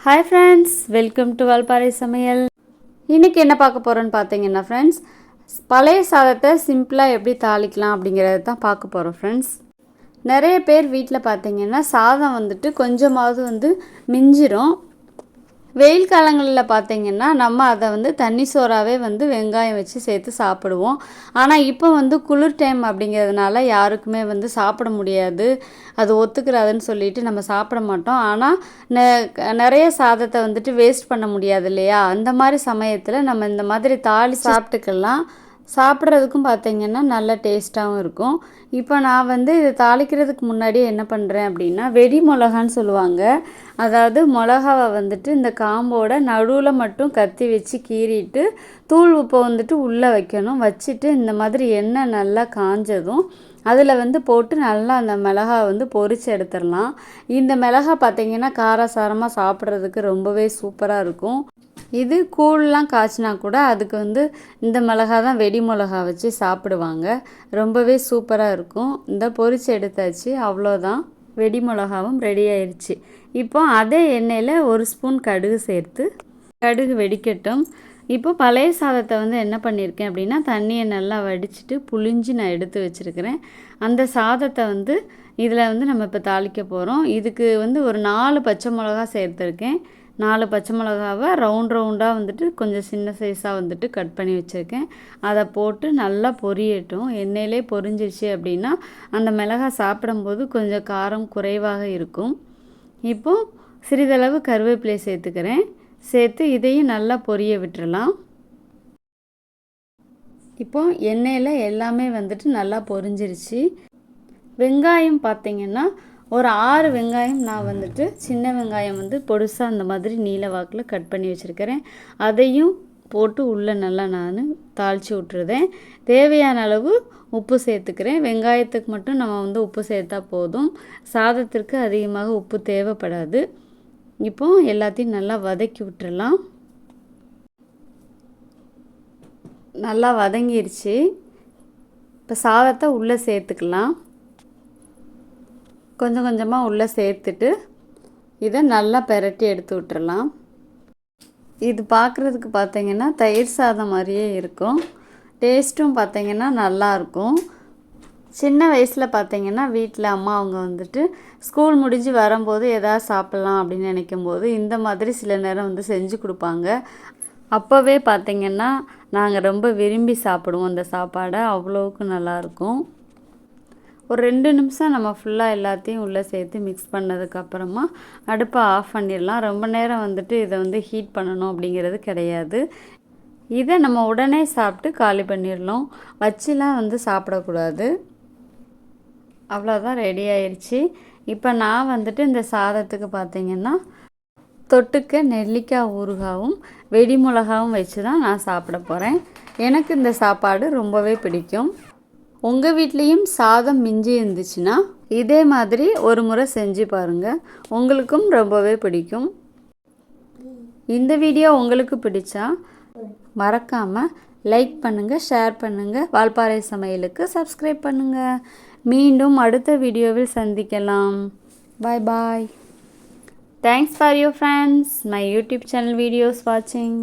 Hi friends welcome to Valparai சமையல் இன்றைக்கி என்ன பார்க்க போகிறோன்னு பார்த்தீங்கன்னா ஃப்ரெண்ட்ஸ் பழைய சாதத்தை சிம்பிளாக எப்படி தாளிக்கலாம் அப்படிங்கிறத தான் பார்க்க போகிறோம் ஃப்ரெண்ட்ஸ் நிறைய பேர் வீட்டில் பார்த்தீங்கன்னா சாதம் வந்துட்டு கொஞ்சமாவது வந்து மிஞ்சிரும். வெயில் காலங்களில் பார்த்திங்கன்னா நம்ம அதை வந்து தண்ணி சோறாவே வந்து வெங்காயம் வச்சு சேர்த்து சாப்பிடுவோம். ஆனால் இப்போ வந்து குளிர் டைம் அப்படிங்கிறதுனால யாருக்குமே வந்து சாப்பிட முடியாது. அது ஒத்துக்கிறாதுன்னு சொல்லிட்டு நம்ம சாப்பிட மாட்டோம். ஆனால் நெ- நிறைய சாதத்தை வந்துட்டு வேஸ்ட் பண்ண முடியாது இல்லையா? அந்த மாதிரி சமயத்தில் நம்ம இந்த மாதிரி தாளி சாப்பிட்டுக்கலாம் சாப்பிட்றதுக்கும் பார்த்தீங்கன்னா நல்ல டேஸ்ட்டாகவும் இருக்கும். இப்போ நான் வந்து இது தாளிக்கிறதுக்கு முன்னாடி என்ன பண்ணுறேன் அப்படின்னா வெடி மிளகான்னு சொல்லுவாங்க. அதாவது மிளகாவை வந்துட்டு இந்த காம்போட நடுவில் மட்டும் கத்தி வச்சு கீறிட்டு தூள் உப்பை வந்துட்டு உள்ளே வைக்கணும். வச்சுட்டு இந்த மாதிரி எண்ணெய் நல்லா காஞ்சதும் அதில் வந்து போட்டு நல்லா அந்த மிளகா வந்து பொறிச்சு எடுத்துடலாம். இந்த மிளகா பார்த்திங்கன்னா காரசாரமாக சாப்பிட்றதுக்கு ரொம்பவே சூப்பராக இருக்கும். இது கூழ்லாம் காய்ச்சினா கூட அதுக்கு வந்து இந்த மிளகா தான் வெடி மிளகா வச்சு சாப்பிடுவாங்க. ரொம்பவே சூப்பராக இருக்கும். இந்த பொரிச்சு எடுத்தாச்சு அவ்வளோதான். வெடி மிளகாவும் ரெடி ஆயிடுச்சு இப்போ அதே எண்ணெயில் ஒரு ஸ்பூன் கடுகு சேர்த்து கடுகு வெடிக்கட்டும். இப்போ பழைய சாதத்தை வந்து என்ன பண்ணியிருக்கேன் அப்படின்னா தண்ணியை நல்லா வடிச்சிட்டு புழிஞ்சு நான் எடுத்து வச்சுருக்கிறேன். அந்த சாதத்தை வந்து இதில் வந்து நம்ம இப்போ தாளிக்க போகிறோம் இதுக்கு வந்து ஒரு நாலு பச்சை மிளகா சேர்த்துருக்கேன். நாலு பச்சை மிளகாவை ரவுண்ட் ரவுண்டாக வந்துட்டு கொஞ்சம் சின்ன சைஸாக வந்துட்டு கட் பண்ணி வச்சுருக்கேன். அதை போட்டு நல்லா பொரியட்டும். எண்ணெயிலே பொரிஞ்சிருச்சு அப்படின்னா அந்த மிளகாய் சாப்பிடும்போது கொஞ்சம் காரம் குறைவாக இருக்கும். இப்போ சிறிதளவு கருவேப்பிலை சேர்த்துக்கிறேன். சேர்த்து இதையும் நல்லா பொரிய விட்டுறலாம். இப்போ எண்ணெயில் எல்லாமே வந்துட்டு நல்லா பொரிஞ்சிருச்சு. வெங்காயம் பார்த்திங்கன்னா ஒரு ஆறு வெங்காயம் நான் வந்துட்டு சின்ன வெங்காயம் வந்து பொடுசாக அந்த மாதிரி நீல வாக்கில் கட் பண்ணி வச்சுருக்கிறேன். அதையும் போட்டு உள்ளே நல்லா நான் தாளித்து விட்டுருதேன். தேவையான அளவு உப்பு சேர்த்துக்கிறேன். வெங்காயத்துக்கு மட்டும் நம்ம வந்து உப்பு சேர்த்தா போதும். சாதத்திற்கு அதிகமாக உப்பு தேவைப்படாது. இப்போ எல்லாத்தையும் நல்லா வதக்கி விட்டுறலாம். நல்லா வதங்கிருச்சு. இப்போ சாதத்தை உள்ளே சேர்த்துக்கலாம். கொஞ்சம் கொஞ்சமாக உள்ளே சேர்த்துட்டு இதை நல்லா பெரட்டி எடுத்து விட்டுறலாம். இது பார்க்குறதுக்கு பார்த்தீங்கன்னா தயிர் சாதம் மாதிரியே இருக்கும். டேஸ்ட்டும் பார்த்தீங்கன்னா நல்லாயிருக்கும் சின்ன வயசில் பார்த்தீங்கன்னா வீட்டில் அம்மா அவங்க வந்துட்டு ஸ்கூல் முடிஞ்சு வரும்போது எதாவது சாப்பிட்லாம் அப்படின்னு நினைக்கும் போது இந்த மாதிரி சில நேரம் வந்து செஞ்சு கொடுப்பாங்க. அப்போவே பார்த்தீங்கன்னா நாங்கள் ரொம்ப விரும்பி சாப்பிடுவோம் அந்த சாப்பாடை. அவ்வளோவுக்கு நல்லாயிருக்கும் ஒரு ரெண்டு நிமிஷம் நம்ம ஃபுல்லாக எல்லாத்தையும் உள்ளே சேர்த்து மிக்ஸ் பண்ணதுக்கப்புறமா அடுப்பை ஆஃப் பண்ணிடலாம். ரொம்ப நேரம் வந்துட்டு இதை வந்து ஹீட் பண்ணணும் அப்படிங்கிறது கிடையாது. இதை நம்ம உடனே சாப்பிட்டு காலி பண்ணிடலாம். வச்சுலாம் வந்து சாப்பிடக்கூடாது. அவ்வளோதான் ரெடி ஆயிடுச்சு இப்போ நான் வந்துட்டு இந்த சாதத்துக்கு பார்த்தீங்கன்னா தொட்டுக்க நெல்லிக்காய் ஊறுகாவும் வெடி மிளகாவும் வச்சு தான் நான் சாப்பிட போகிறேன் எனக்கு இந்த சாப்பாடு ரொம்பவே பிடிக்கும். உங்கள் வீட்லேயும் சாதம் மிஞ்சி இருந்துச்சுன்னா இதே மாதிரி ஒரு முறை செஞ்சு பாருங்கள் உங்களுக்கும் ரொம்பவே பிடிக்கும். இந்த வீடியோ உங்களுக்கு பிடிச்சா மறக்காமல் லைக் பண்ணுங்கள் ஷேர் பண்ணுங்கள் வால்பாறை சமையலுக்கு சப்ஸ்கிரைப் பண்ணுங்கள் மீண்டும் அடுத்த வீடியோவில் சந்திக்கலாம். Bye bye. Thanks for your friends my YouTube channel videos வாட்சிங்